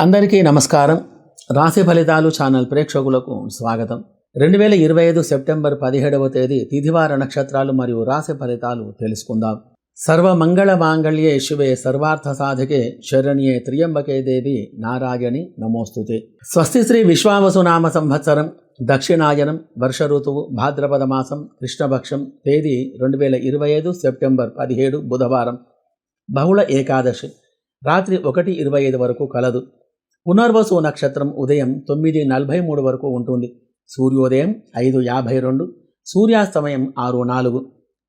అందరికీ నమస్కారం. రాశి ఫలితాలు ఛానల్ ప్రేక్షకులకు స్వాగతం. రెండు వేల ఇరవై ఐదు సెప్టెంబర్ పదిహేడవ తేదీ తిథివార నక్షత్రాలు మరియు రాశి ఫలితాలు తెలుసుకుందాం. సర్వమంగళ మాంగళ్యే శివే సర్వార్థ సాధకే శరణ్యే త్రియంబకే దేవి నారాయణి నమోస్తుతే. స్వస్తి శ్రీ విశ్వావసునామ సంవత్సరం దక్షిణాయనం వర్ష ఋతువు భాద్రపద మాసం కృష్ణపక్షం తేదీ రెండు వేల ఇరవై ఐదు సెప్టెంబర్ పదిహేడు బుధవారం. బహుళ ఏకాదశి రాత్రి ఒకటి ఇరవై ఐదు వరకు కలదు. పునర్వసు నక్షత్రం ఉదయం తొమ్మిది నలభై మూడు వరకు ఉంటుంది. సూర్యోదయం ఐదు యాభై రెండు సూర్యాస్తమయం ఆరు నాలుగు.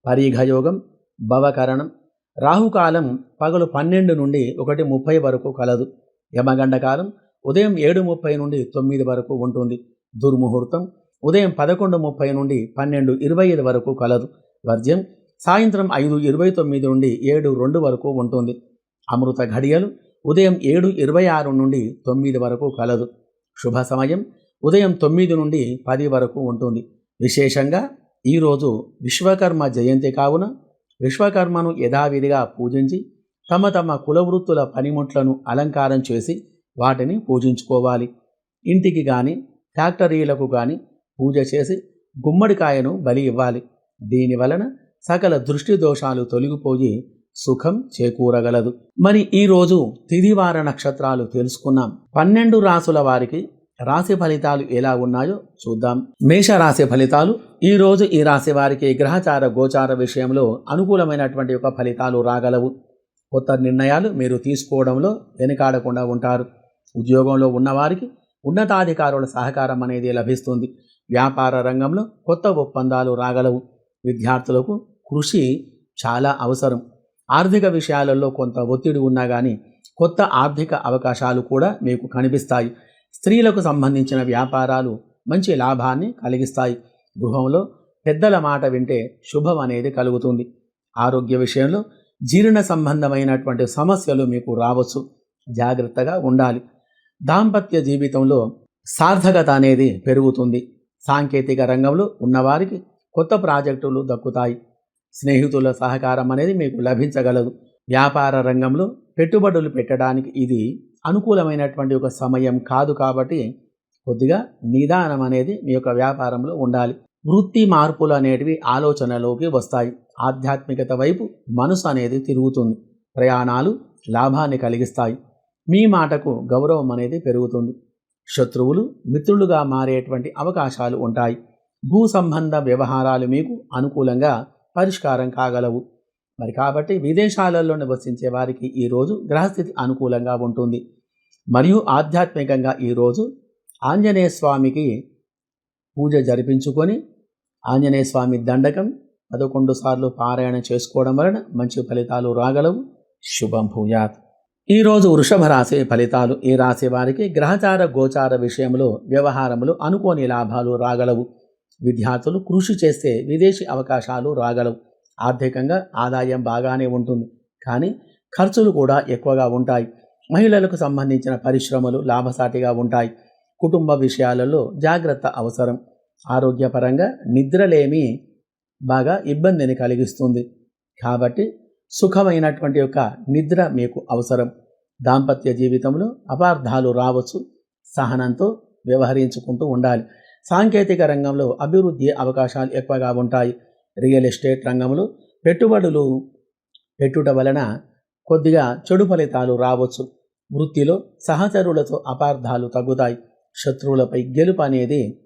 పరీఘయోగం భవకరణం రాహుకాలం పగలు పన్నెండు నుండి ఒకటి ముప్పై వరకు కలదు. యమగండ కాలం ఉదయం ఏడు ముప్పై నుండి తొమ్మిది వరకు ఉంటుంది. దుర్ముహూర్తం ఉదయం పదకొండు ముప్పై నుండి పన్నెండు ఇరవై ఐదు వరకు కలదు. వర్జ్యం సాయంత్రం ఐదు ఇరవై తొమ్మిది నుండి ఏడు రెండు వరకు ఉంటుంది. అమృత ఘడియలు ఉదయం ఏడు ఇరవై ఆరు నుండి తొమ్మిది వరకు కలదు. శుభ సమయం. ఉదయం తొమ్మిది నుండి పది వరకు ఉంటుంది. విశేషంగా ఈరోజు విశ్వకర్మ జయంతి కావున విశ్వకర్మను యథావిధిగా పూజించి తమ తమ కులవృత్తుల పనిముట్లను అలంకారం చేసి వాటిని పూజించుకోవాలి. ఇంటికి కానీ ఫ్యాక్టరీలకు కానీ పూజ చేసి గుమ్మడికాయను బలి ఇవ్వాలి. దీనివలన సకల దృష్టి దోషాలు తొలగిపోయి సుఖం చేకూరగలదు. మరి ఈరోజు తిదివార నక్షత్రాలు తెలుసుకున్నాం. పన్నెండు రాసుల వారికి రాశి ఫలితాలు ఎలా ఉన్నాయో చూద్దాం. మేష రాశి ఫలితాలు ఈ రోజు ఈ రాశి వారికి గ్రహచార గోచార విషయంలో అనుకూలమైనటువంటి ఒక ఫలితాలు రాగలవు. కొత్త నిర్ణయాలు మీరు తీసుకోవడంలో వెనుకాడకుండా ఉంటారు. ఉద్యోగంలో ఉన్నవారికి ఉన్నతాధికారుల సహకారం అనేది లభిస్తుంది. వ్యాపార రంగంలో కొత్త ఒప్పందాలు రాగలవు. విద్యార్థులకు కృషి చాలా అవసరం. ఆర్థిక విషయాలలో కొంత ఒత్తిడి ఉన్నా కానీ కొత్త ఆర్థిక అవకాశాలు కూడా మీకు కనిపిస్తాయి. స్త్రీలకు సంబంధించిన వ్యాపారాలు మంచి లాభాన్ని కలిగిస్తాయి. గృహంలో పెద్దల మాట వింటే శుభం అనేది కలుగుతుంది. ఆరోగ్య విషయంలో జీర్ణ సంబంధమైనటువంటి సమస్యలు మీకు రావచ్చు. జాగ్రత్తగా ఉండాలి. దాంపత్య జీవితంలో సార్థకత అనేది పెరుగుతుంది. సాంకేతిక రంగంలో ఉన్నవారికి కొత్త ప్రాజెక్టులు దక్కుతాయి. స్నేహితుల సహకారం అనేది మీకు లభించగలదు. వ్యాపార రంగంలో పెట్టుబడులు పెట్టడానికి ఇది అనుకూలమైనటువంటి ఒక సమయం కాదు కాబట్టి కొద్దిగా నిదానం అనేది మీ యొక్క వ్యాపారంలో ఉండాలి. వృత్తి మార్పులు అనేటివి ఆలోచనలోకి వస్తాయి. ఆధ్యాత్మికత వైపు మనసు అనేది తిరుగుతుంది. ప్రయాణాలు లాభాన్ని కలిగిస్తాయి. మీ మాటకు గౌరవం అనేది పెరుగుతుంది. శత్రువులు మిత్రులుగా మారేటువంటి అవకాశాలు ఉంటాయి. భూ సంబంధ వ్యవహారాలు మీకు అనుకూలంగా పరిష్కారం కాగలవు. మరి కాబట్టి విదేశాలలో నివసించే వారికి ఈరోజు గ్రహస్థితి అనుకూలంగా ఉంటుంది. మరియు ఆధ్యాత్మికంగా ఈరోజు ఆంజనేయ స్వామికి పూజ జరిపించుకొని ఆంజనేయ స్వామి దండకం పదకొండు సార్లు పారాయణ చేసుకోవడం వలన మంచి ఫలితాలు రాగలవు. శుభం భూయాత్. ఈరోజు వృషభ రాశి ఫలితాలు ఈ రాశి వారికి గ్రహచార గోచార విషయంలో వ్యవహారములు అనుకోని లాభాలు రాగలవు. విద్యార్థులు కృషి చేస్తే విదేశీ అవకాశాలు రాగలవు. ఆర్థికంగా ఆదాయం బాగానే ఉంటుంది. కానీ ఖర్చులు కూడా ఎక్కువగా ఉంటాయి. మహిళలకు సంబంధించిన పరిశ్రమలు లాభసాటిగా ఉంటాయి. కుటుంబ విషయాలలో జాగ్రత్త అవసరం. ఆరోగ్యపరంగా నిద్రలేమి బాగా ఇబ్బందిని కలిగిస్తుంది. కాబట్టి సుఖమైనటువంటి యొక్క నిద్ర మీకు అవసరం. దాంపత్య జీవితంలో అపార్థాలు రావచ్చు. సహనంతో వ్యవహరించుకుంటూ ఉండాలి. సాంకేతిక రంగంలో అభివృద్ధి అవకాశాలు ఎక్కువగా ఉంటాయి. రియల్ ఎస్టేట్ రంగంలో పెట్టుబడులు పెట్టుట వలన కొద్దిగా చెడు ఫలితాలు రావచ్చు. వృత్తిలో సహచరులతో అపార్థాలు తగ్గుతాయి. శత్రువులపై గెలుపు అనేది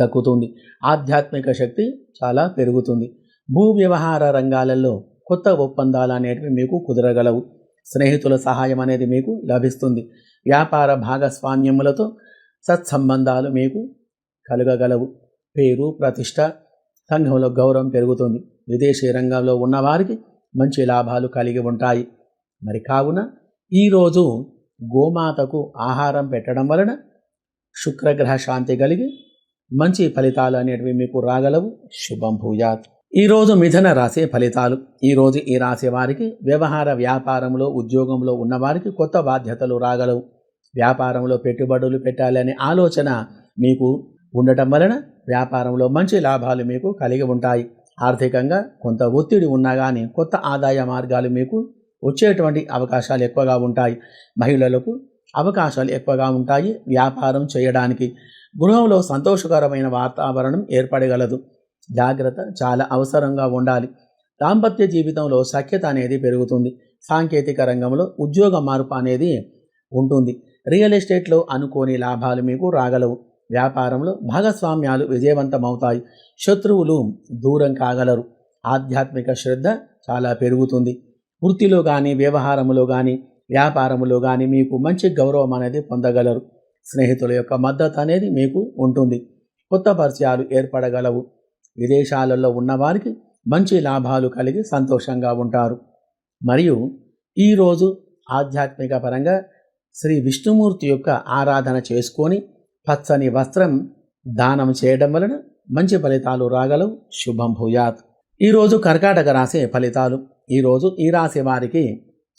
దక్కుతుంది. ఆధ్యాత్మిక శక్తి చాలా పెరుగుతుంది. భూ వ్యవహార రంగాలలో కొత్త ఒప్పందాలు అనేటివి మీకు కుదరగలవు. స్నేహితుల సహాయం అనేది మీకు లభిస్తుంది. వ్యాపార భాగస్వామ్యములతో సత్సంబంధాలు మీకు కలగగలవు. పేరు ప్రతిష్ట సంఘంలో గౌరవం పెరుగుతుంది. విదేశీ రంగంలో ఉన్నవారికి మంచి లాభాలు కలిగి ఉంటాయి. మరి కావున ఈరోజు గోమాతకు ఆహారం పెట్టడం వలన శుక్రగ్రహ శాంతి కలిగి మంచి ఫలితాలు అనేటివి మీకు రాగలవు. శుభం భూయాత్. ఈరోజు మిథన రాసే ఫలితాలు. ఈరోజు ఈ రాసే వారికి వ్యవహార వ్యాపారంలో ఉద్యోగంలో ఉన్నవారికి కొత్త బాధ్యతలు రాగలవు. వ్యాపారంలో పెట్టుబడులు పెట్టాలనే ఆలోచన మీకు ఉండటం వలన వ్యాపారంలో మంచి లాభాలు మీకు కలిగి ఉంటాయి. ఆర్థికంగా కొంత ఒత్తిడి ఉన్నా కానీ కొత్త ఆదాయ మార్గాలు మీకు వచ్చేటువంటి అవకాశాలు ఎక్కువగా ఉంటాయి. మహిళలకు అవకాశాలు ఎక్కువగా ఉంటాయి. వ్యాపారం చేయడానికి గృహంలో సంతోషకరమైన వాతావరణం ఏర్పడగలదు. జాగ్రత్త చాలా అవసరంగా ఉండాలి. దాంపత్య జీవితంలో సఖ్యత అనేది పెరుగుతుంది. సాంకేతిక రంగంలో ఉద్యోగ మార్పు అనేది ఉంటుంది. రియల్ ఎస్టేట్లో అనుకోని లాభాలు మీకు రాగలవు. వ్యాపారంలో భాగస్వామ్యాలు విజయవంతమవుతాయి. శత్రువులు దూరం కాగలరు. ఆధ్యాత్మిక శ్రద్ధ చాలా పెరుగుతుంది. వృత్తిలో కానీ వ్యవహారంలో కానీ వ్యాపారంలో కానీ మీకు మంచి గౌరవం అనేది పొందగలరు. స్నేహితుల యొక్క మద్దతు అనేది మీకు ఉంటుంది. కొత్త పరిచయాలు ఏర్పడగలవు. విదేశాలలో ఉన్నవారికి మంచి లాభాలు కలిగి సంతోషంగా ఉంటారు. మరియు ఈరోజు ఆధ్యాత్మిక పరంగా శ్రీ విష్ణుమూర్తి యొక్క ఆరాధన చేసుకొని పచ్చని వస్త్రం దానం చేయడం వలన మంచి ఫలితాలు రాగలవు. శుభం భూయాత్. ఈరోజు కర్కాటక రాసే ఫలితాలు. ఈరోజు ఈ రాశి వారికి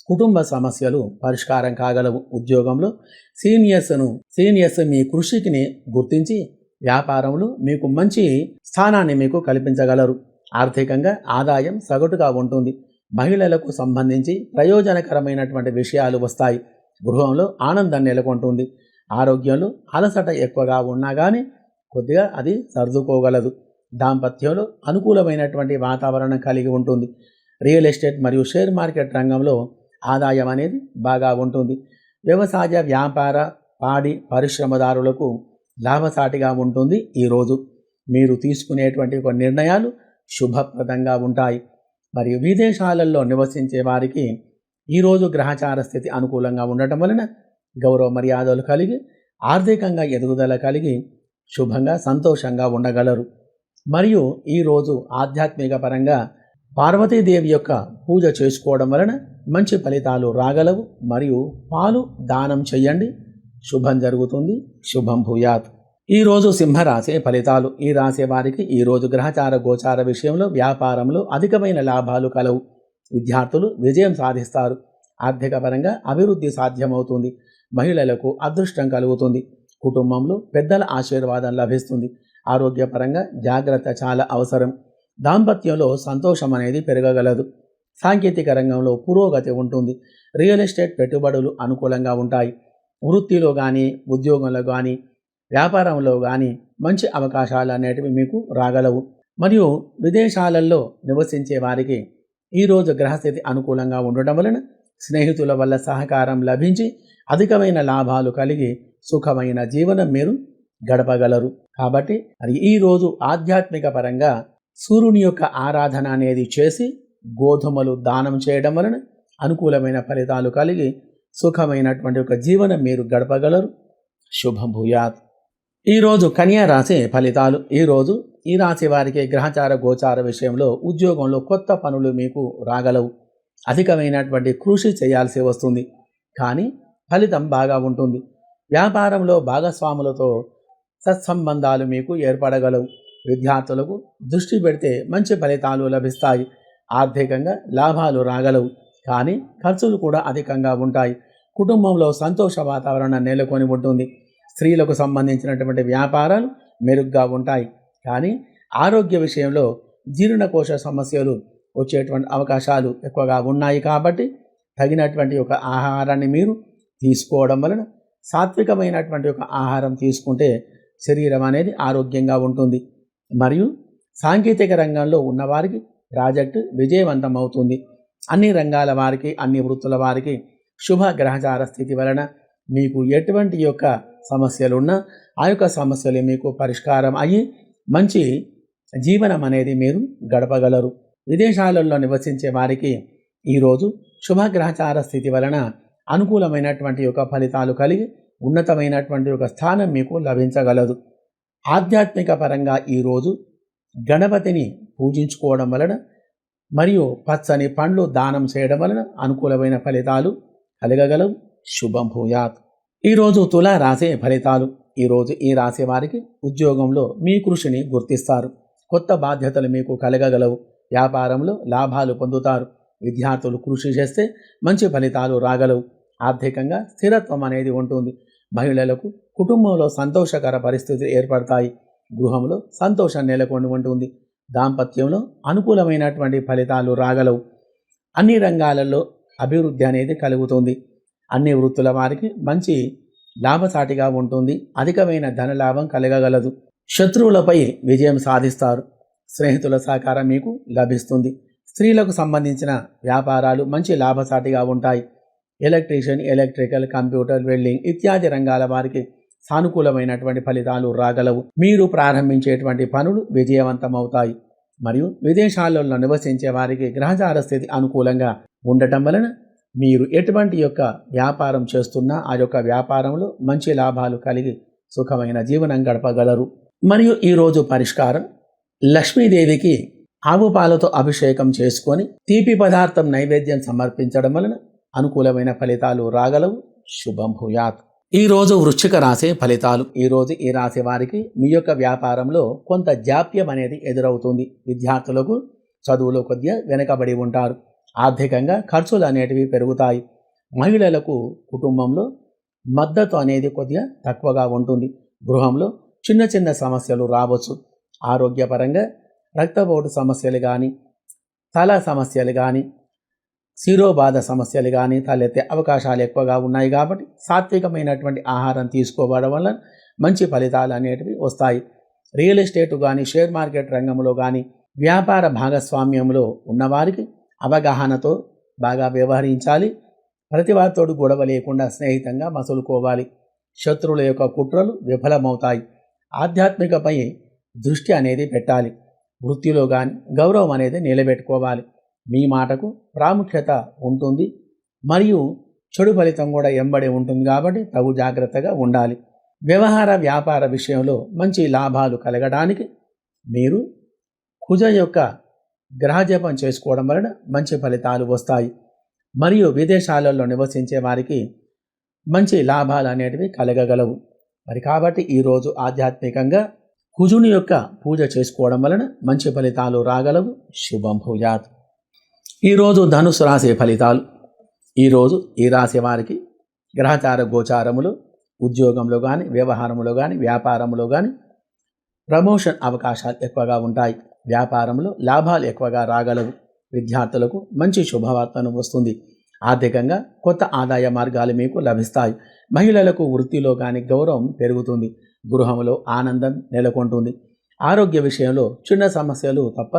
కుటుంబ సమస్యలు పరిష్కారం కాగలవు. ఉద్యోగంలో సీనియర్స్ను సీనియర్స్ మీ కృషికిని గుర్తించి వ్యాపారంలో మీకు మంచి స్థానాన్ని మీకు కల్పించగలరు. ఆర్థికంగా ఆదాయం సగటుగా ఉంటుంది. మహిళలకు సంబంధించి ప్రయోజనకరమైనటువంటి విషయాలు వస్తాయి. గృహంలో ఆనందం నెలకొంటుంది. ఆరోగ్యంలో అలసట ఎక్కువగా ఉన్నా కానీ కొద్దిగా అది సర్దుకోగలదు. దాంపత్యంలో అనుకూలమైనటువంటి వాతావరణం కలిగి ఉంటుంది. రియల్ ఎస్టేట్ మరియు షేర్ మార్కెట్ రంగంలో ఆదాయం అనేది బాగా ఉంటుంది. వ్యవసాయ వ్యాపార పాడి పరిశ్రమదారులకు లాభసాటిగా ఉంటుంది ఈరోజు మీరు తీసుకునేటువంటి కొన్ని నిర్ణయాలు శుభప్రదంగా ఉంటాయి. మరియు విదేశాలలో నివసించే వారికి ఈరోజు గ్రహచార స్థితి అనుకూలంగా ఉండటం వలన గౌరవ మర్యాదలు కలిగి ఆర్థికంగా ఎదుగుదల కలిగి శుభంగా సంతోషంగా ఉండగలరు. మరియు ఈరోజు ఆధ్యాత్మిక పరంగా పార్వతీదేవి యొక్క పూజ చేసుకోవడం వలన మంచి ఫలితాలు రాగలవు. మరియు పాలు దానం చెయ్యండి శుభం జరుగుతుంది. శుభం భూయాత్. ఈరోజు సింహరాశి ఫలితాలు. ఈ రాశి వారికి ఈరోజు గ్రహచార గోచార విషయంలో వ్యాపారంలో అధికమైన లాభాలు కలవు. విద్యార్థులు విజయం సాధిస్తారు. ఆర్థిక పరంగా అభివృద్ధి సాధ్యమవుతుంది. మహిళలకు అదృష్టం కలుగుతుంది. కుటుంబంలో పెద్దల ఆశీర్వాదం లభిస్తుంది. ఆరోగ్యపరంగా జాగ్రత్త చాలా అవసరం. దాంపత్యంలో సంతోషం అనేది పెరగగలదు. సాంకేతిక రంగంలో పురోగతి ఉంటుంది. రియల్ ఎస్టేట్ పెట్టుబడులు అనుకూలంగా ఉంటాయి. వృత్తిలో కానీ ఉద్యోగంలో కానీ వ్యాపారంలో కానీ మంచి అవకాశాలు అనేటివి మీకు రాగలవు. మరియు విదేశాలలో నివసించే వారికి ఈరోజు గ్రహస్థితి అనుకూలంగా ఉండటం వలన స్నేహితుల వల్ల సహకారం లభించి అధికమైన లాభాలు కలిగి సుఖమైన జీవనం మీరు గడపగలరు. కాబట్టి మరి ఈరోజు ఆధ్యాత్మిక పరంగా సూర్యుని యొక్క ఆరాధన అనేది చేసి గోధుమలు దానం చేయడం వలన అనుకూలమైన ఫలితాలు కలిగి సుఖమైనటువంటి ఒక జీవనం మీరు గడపగలరు. శుభభూయాత్ ఈరోజు కన్యా రాశి ఫలితాలు. ఈరోజు ఈ రాశి వారికి గ్రహచార గోచార విషయంలో ఉద్యోగంలో కొత్త పనులు మీకు రాగలవు. అధికమైనటువంటి కృషి చేయాల్సి వస్తుంది. కానీ ఫలితం బాగా ఉంటుంది. వ్యాపారంలో భాగస్వాములతో సత్సంబంధాలు మీకు ఏర్పడగలవు. విద్యార్థులకు దృష్టి పెడితే మంచి ఫలితాలు లభిస్తాయి. ఆర్థికంగా లాభాలు రాగలవు. కానీ ఖర్చులు కూడా అధికంగా ఉంటాయి. కుటుంబంలో సంతోష వాతావరణం నెలకొని ఉంటుంది. స్త్రీలకు సంబంధించినటువంటి వ్యాపారాలు మెరుగ్గా ఉంటాయి. కానీ ఆరోగ్య విషయంలో జీర్ణకోశ సమస్యలు వచ్చేటువంటి అవకాశాలు ఎక్కువగా ఉన్నాయి కాబట్టి తగినటువంటి ఒక ఆహారాన్ని మీరు తీసుకోవడం వలన సాత్వికమైనటువంటి ఒక ఆహారం తీసుకుంటే శరీరం అనేది ఆరోగ్యంగా ఉంటుంది. మరియు సాంకేతిక రంగంలో ఉన్నవారికి ప్రాజెక్టు విజయవంతం అవుతుంది. అన్ని రంగాల వారికి అన్ని వృత్తుల వారికి శుభ గ్రహచార స్థితి వలన మీకు ఎటువంటి యొక్క సమస్యలున్నా ఆ యొక్క సమస్యలు మీకు పరిష్కారం అయ్యి మంచి జీవనం అనేది మీరు గడపగలరు. విదేశాలలో నివసించే వారికి ఈరోజు శుభగ్రహచార స్థితి వలన అనుకూలమైనటువంటి యొక్క ఫలితాలు కలిగి ఉన్నతమైనటువంటి ఒక స్థానం మీకు లభించగలదు. ఆధ్యాత్మిక పరంగా ఈరోజు గణపతిని పూజించుకోవడం వలన మరియు పచ్చని పండ్లు దానం చేయడం వలన అనుకూలమైన ఫలితాలు కలగగలవు. శుభం భూయాత్. ఈరోజు తులా రాసే ఫలితాలు. ఈరోజు ఈ రాశి వారికి ఉద్యోగంలో మీ కృషిని గుర్తిస్తారు. కొత్త బాధ్యతలు మీకు కలగగలవు. వ్యాపారంలో లాభాలు పొందుతారు. విద్యార్థులు కృషి చేస్తే మంచి ఫలితాలు రాగలవు. ఆర్థికంగా స్థిరత్వం అనేది ఉంటుంది. మహిళలకు కుటుంబంలో సంతోషకర పరిస్థితులు ఏర్పడతాయి. గృహంలో సంతోషం నెలకొని ఉంటుంది. దాంపత్యంలో అనుకూలమైనటువంటి ఫలితాలు రాగలవు. అన్ని రంగాలలో అభివృద్ధి అనేది కలుగుతుంది. అన్ని వృత్తుల వారికి మంచి లాభసాటిగా ఉంటుంది. అధికమైన ధనలాభం కలగగలదు. శత్రువులపై విజయం సాధిస్తారు. స్నేహితుల సహకారం మీకు లభిస్తుంది. స్త్రీలకు సంబంధించిన వ్యాపారాలు మంచి లాభసాటిగా ఉంటాయి. ఎలక్ట్రీషియన్ ఎలక్ట్రికల్ కంప్యూటర్ వెల్డింగ్ ఇత్యాది రంగాల వారికి సానుకూలమైనటువంటి ఫలితాలు రాగలవు. మీరు ప్రారంభించేటువంటి పనులు విజయవంతమవుతాయి. మరియు విదేశాలలో నివసించే వారికి గ్రహచార స్థితి అనుకూలంగా ఉండటం వలన మీరు ఎటువంటి యొక్క వ్యాపారం చేస్తున్నా ఆ యొక్క వ్యాపారంలో మంచి లాభాలు కలిగి సుఖమైన జీవనం గడపగలరు. మరియు ఈరోజు పరిష్కారం లక్ష్మీదేవికి ఆవు పాలతో అభిషేకం చేసుకొని తీపి పదార్థం నైవేద్యం సమర్పించడం వలన అనుకూలమైన ఫలితాలు రాగలవు. శుభం భూయాత్. ఈ రోజు వృశ్చిక రాశి ఫలితాలు. ఈరోజు ఈ రాశి వారికి మీ యొక్క వ్యాపారంలో కొంత జాప్యం అనేది ఎదురవుతుంది. విద్యార్థులకు చదువులో కొద్దిగా వెనకబడి ఉంటారు. ఆర్థికంగా ఖర్చులు అనేటివి పెరుగుతాయి. మహిళలకు కుటుంబంలో మద్దతు అనేది కొద్దిగా తక్కువగా ఉంటుంది. గృహంలో చిన్న చిన్న సమస్యలు రావచ్చు. ఆరోగ్యపరంగా రక్తపోటు సమస్యలు కానీ తల సమస్యలు కానీ శిరోబాధ సమస్యలు కానీ తలెత్తే అవకాశాలు ఎక్కువగా ఉన్నాయి కాబట్టి సాత్వికమైనటువంటి ఆహారం తీసుకోవడం వల్ల మంచి ఫలితాలు అనేటివి వస్తాయి. రియల్ ఎస్టేటు కానీ షేర్ మార్కెట్ రంగంలో కానీ వ్యాపార భాగస్వామ్యంలో ఉన్నవారికి అవగాహనతో బాగా వ్యవహరించాలి. ప్రతివారితోడు గొడవ లేకుండా స్నేహితంగా మసులుకోవాలి. శత్రువుల యొక్క కుట్రలు విఫలమవుతాయి. ఆధ్యాత్మికపై దృష్టి అనేది పెట్టాలి. వృత్తిలో కానీ గౌరవం అనేది నిలబెట్టుకోవాలి. మీ మాటకు ప్రాముఖ్యత ఉంటుంది. మరియు చెడు ఫలితం కూడా ఎంబడి ఉంటుంది కాబట్టి తగు జాగ్రత్తగా ఉండాలి. వ్యవహార వ్యాపార విషయంలో మంచి లాభాలు కలగడానికి మీరు కుజ యొక్క గ్రహజపం చేసుకోవడం వలన మంచి ఫలితాలు వస్తాయి. మరియు విదేశాలలో నివసించే వారికి మంచి లాభాలు అనేటివి కలగగలవు. మరి కాబట్టి ఈరోజు ఆధ్యాత్మికంగా కుజుని యొక్క పూజ చేసుకోవడం వలన మంచి ఫలితాలు రాగలవు. శుభం భూజాత్ ఈరోజు ధనుసు రాశి ఫలితాలు. ఈరోజు ఈ రాశి వారికి గ్రహచార గోచారములు ఉద్యోగంలో కానీ వ్యవహారంలో కానీ వ్యాపారంలో కానీ ప్రమోషన్ అవకాశాలు ఎక్కువగా ఉంటాయి. వ్యాపారంలో లాభాలు ఎక్కువగా రాగలవు. విద్యార్థులకు మంచి శుభవార్తను వస్తుంది. ఆర్థికంగా కొత్త ఆదాయ మార్గాలు మీకు లభిస్తాయి. మహిళలకు వృత్తిలో కానీ గౌరవం పెరుగుతుంది. గృహంలో ఆనందం నెలకొంటుంది. ఆరోగ్య విషయంలో చిన్న సమస్యలు తప్ప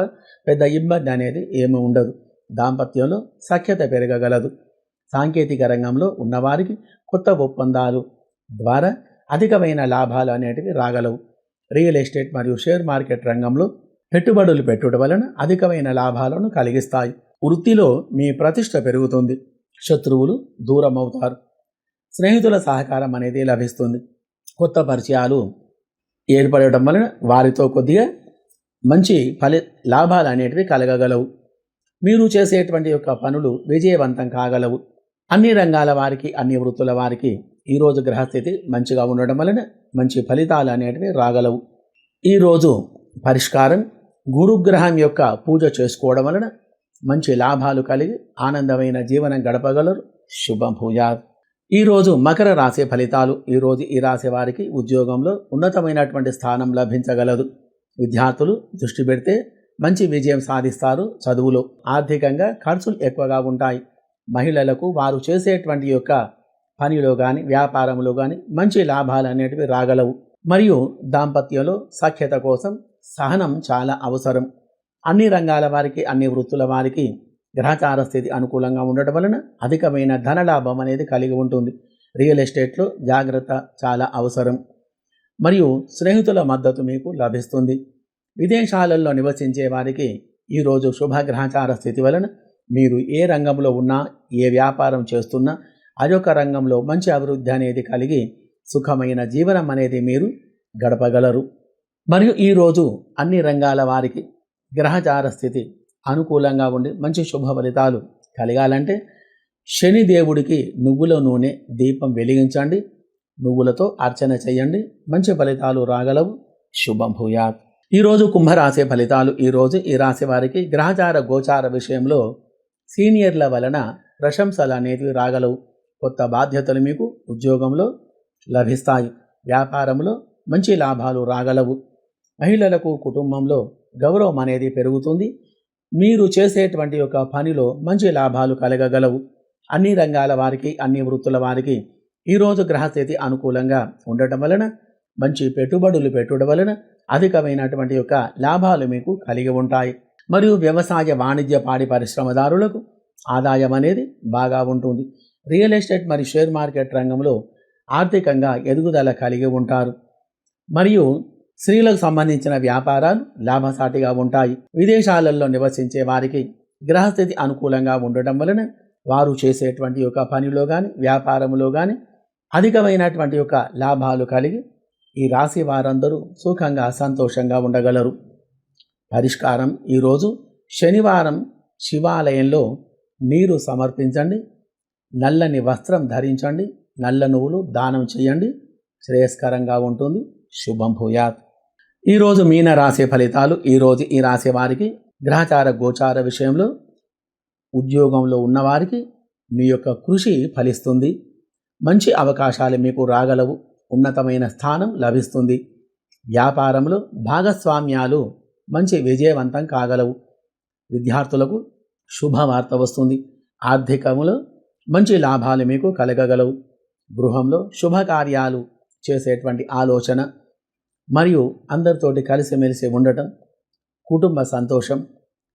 పెద్ద ఇబ్బంది అనేది ఏమీ ఉండదు. దాంపత్యంలో సఖ్యత పెరగగలదు. సాంకేతిక రంగంలో ఉన్నవారికి కొత్త ఒప్పందాలు ద్వారా అధికమైన లాభాలు అనేటివి రాగలవు. రియల్ ఎస్టేట్ మరియు షేర్ మార్కెట్ రంగంలో పెట్టుబడులు పెట్టుట వలన అధికమైన లాభాలను కలిగిస్తాయి. వృత్తిలో మీ ప్రతిష్ట పెరుగుతుంది. శత్రువులు దూరం అవుతారు స్నేహితుల సహకారం అనేది లభిస్తుంది. కొత్త పరిచయాలు ఏర్పడటం వలన వారితో కొద్దిగా మంచి ఫలి లాభాలు అనేటివి కలగగలవు. మీరు చేసేటువంటి యొక్క పనులు విజయవంతం కాగలవు. అన్ని రంగాల వారికి అన్ని వృత్తుల వారికి ఈరోజు గ్రహస్థితి మంచిగా ఉండడం వలన మంచి ఫలితాలు అనేటివి రాగలవు. ఈరోజు పరిష్కారం గురుగ్రహం యొక్క పూజ చేసుకోవడం వలన మంచి లాభాలు కలిగి ఆనందమైన జీవనం గడపగలరు. శుభం ఈరోజు మకర రాశి ఫలితాలు ఈరోజు ఈ రాశి వారికి ఉద్యోగంలో ఉన్నతమైనటువంటి స్థానం లభించగలదు. విద్యార్థులు దృష్టి పెడితే మంచి విజయం సాధిస్తారు. చదువులో ఆర్థికంగా ఖర్చులు ఎక్కువగా ఉంటాయి. మహిళలకు వారు చేసేటువంటి యొక్క పనిలో కానీ వ్యాపారంలో కానీ మంచి లాభాలు అనేటివి రాగలవు. మరియు దాంపత్యంలో సఖ్యత కోసం సహనం చాలా అవసరం. అన్ని రంగాల వారికి అన్ని వృత్తుల వారికి గ్రహచార స్థితి అనుకూలంగా ఉండటం వలన అధికమైన ధనలాభం అనేది కలిగి ఉంటుంది. రియల్ ఎస్టేట్లో జాగ్రత్త చాలా అవసరం. మరియు స్నేహితుల మద్దతు మీకు లభిస్తుంది. విదేశాలలో నివసించే వారికి ఈరోజు శుభగ్రహచార స్థితి వలన మీరు ఏ రంగంలో ఉన్నా ఏ వ్యాపారం చేస్తున్నా అదొక రంగంలో మంచి అభివృద్ధి అనేది కలిగి సుఖమైన జీవనం అనేది మీరు గడపగలరు. మరియు ఈరోజు అన్ని రంగాల వారికి గ్రహచార స్థితి అనుకూలంగా ఉండి మంచి శుభ ఫలితాలు కలగాలంటే శని దేవుడికి నువ్వుల నూనె దీపం వెలిగించండి. నువ్వులతో అర్చన చేయండి. మంచి ఫలితాలు రాగలవు. శుభం భూయాత్. ఈరోజు కుంభరాశి ఫలితాలు ఈరోజు ఈ రాశి వారికి గ్రహచార గోచార విషయంలో సీనియర్ల వలన ప్రశంసలు అనేవి రాగలవు. కొత్త బాధ్యతలు మీకు ఉద్యోగంలో లభిస్తాయి. వ్యాపారంలో మంచి లాభాలు రాగలవు. మహిళలకు కుటుంబంలో గౌరవం అనేది పెరుగుతుంది. మీరు చేసేటువంటి ఒక పనిలో మంచి లాభాలు కలగగలవు. అన్ని రంగాల వారికి అన్ని వృత్తుల వారికి ఈరోజు గ్రహస్థితి అనుకూలంగా ఉండటం వలన మంచి పెట్టుబడులు పెట్టుట వలన అధికమైనటువంటి యొక్క లాభాలు మీకు కలిగి ఉంటాయి. మరియు వ్యవసాయ వాణిజ్య పాడి పరిశ్రమదారులకు ఆదాయం అనేది బాగా ఉంటుంది. రియల్ ఎస్టేట్ మరియు షేర్ మార్కెట్ రంగంలో ఆర్థికంగా ఎదుగుదల కలిగి ఉంటారు. మరియు స్త్రీలకు సంబంధించిన వ్యాపారాలు లాభసాటిగా ఉంటాయి. విదేశాలలో నివసించే వారికి గ్రహస్థితి అనుకూలంగా ఉండటం వలన వారు చేసేటువంటి యొక్క పనిలో కానీ వ్యాపారంలో కానీ అధికమైనటువంటి యొక్క లాభాలు కలిగి ఈ రాశి వారందరూ సుఖంగా సంతోషంగా ఉండగలరు. పరిష్కారం ఈరోజు శనివారం శివాలయంలో నీరు సమర్పించండి. నల్లని వస్త్రం ధరించండి. నల్ల నువ్వులు దానం చేయండి. శ్రేయస్కరంగా ఉంటుంది. శుభం భూయాత్. ఈరోజు మీన రాశి ఫలితాలు ఈరోజు ఈ రాశి వారికి గ్రహచార గోచార విషయంలో ఉద్యోగంలో ఉన్నవారికి మీ యొక్క కృషి ఫలిస్తుంది. మంచి అవకాశాలు మీకు రాగలవు. ఉన్నతమైన స్థానం లభిస్తుంది. వ్యాపారంలో భాగస్వామ్యాలు మంచి విజయవంతం కాగలవు. విద్యార్థులకు శుభవార్త వస్తుంది. ఆర్థికములో మంచి లాభాలు మీకు కలగగలవు. గృహంలో శుభకార్యాలు చేసేటువంటి ఆలోచన మరియు అందరితోటి కలిసిమెలిసి ఉండటం కుటుంబ సంతోషం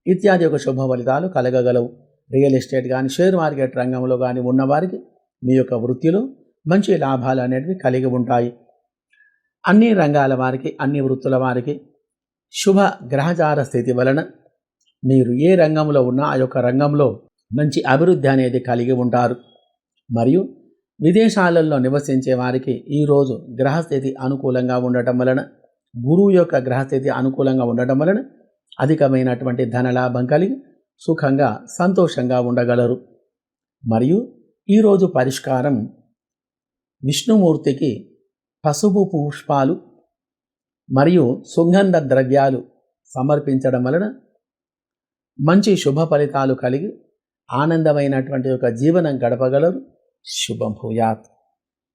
ఇత్యాది యొక్క శుభ ఫలితాలు కలగగలవు. రియల్ ఎస్టేట్ కానీ షేర్ మార్కెట్ రంగంలో కానీ ఉన్నవారికి మీ యొక్క వృత్తిలో మంచి లాభాలు అనేటివి కలిగి ఉంటాయి. అన్ని రంగాల వారికి అన్ని వృత్తుల వారికి శుభ గ్రహచార స్థితి వలన మీరు ఏ రంగంలో ఉన్నా ఆ యొక్క రంగంలో మంచి అభివృద్ధి అనేది కలిగి ఉంటారు. మరియు విదేశాలలో నివసించే వారికి ఈరోజు గ్రహస్థితి అనుకూలంగా ఉండటం వలన గురువు యొక్క గ్రహస్థితి అనుకూలంగా ఉండటం వలన అధికమైనటువంటి ధనలాభం కలిగి సుఖంగా సంతోషంగా ఉండగలరు. మరియు ఈరోజు పరిష్కారం విష్ణుమూర్తికి పసుపు పుష్పాలు మరియు సుగంధ ద్రవ్యాలు సమర్పించడం వలన మంచి శుభ ఫలితాలు కలిగి ఆనందమైనటువంటి ఒక జీవనం గడపగలరు. శుభం భూయాత్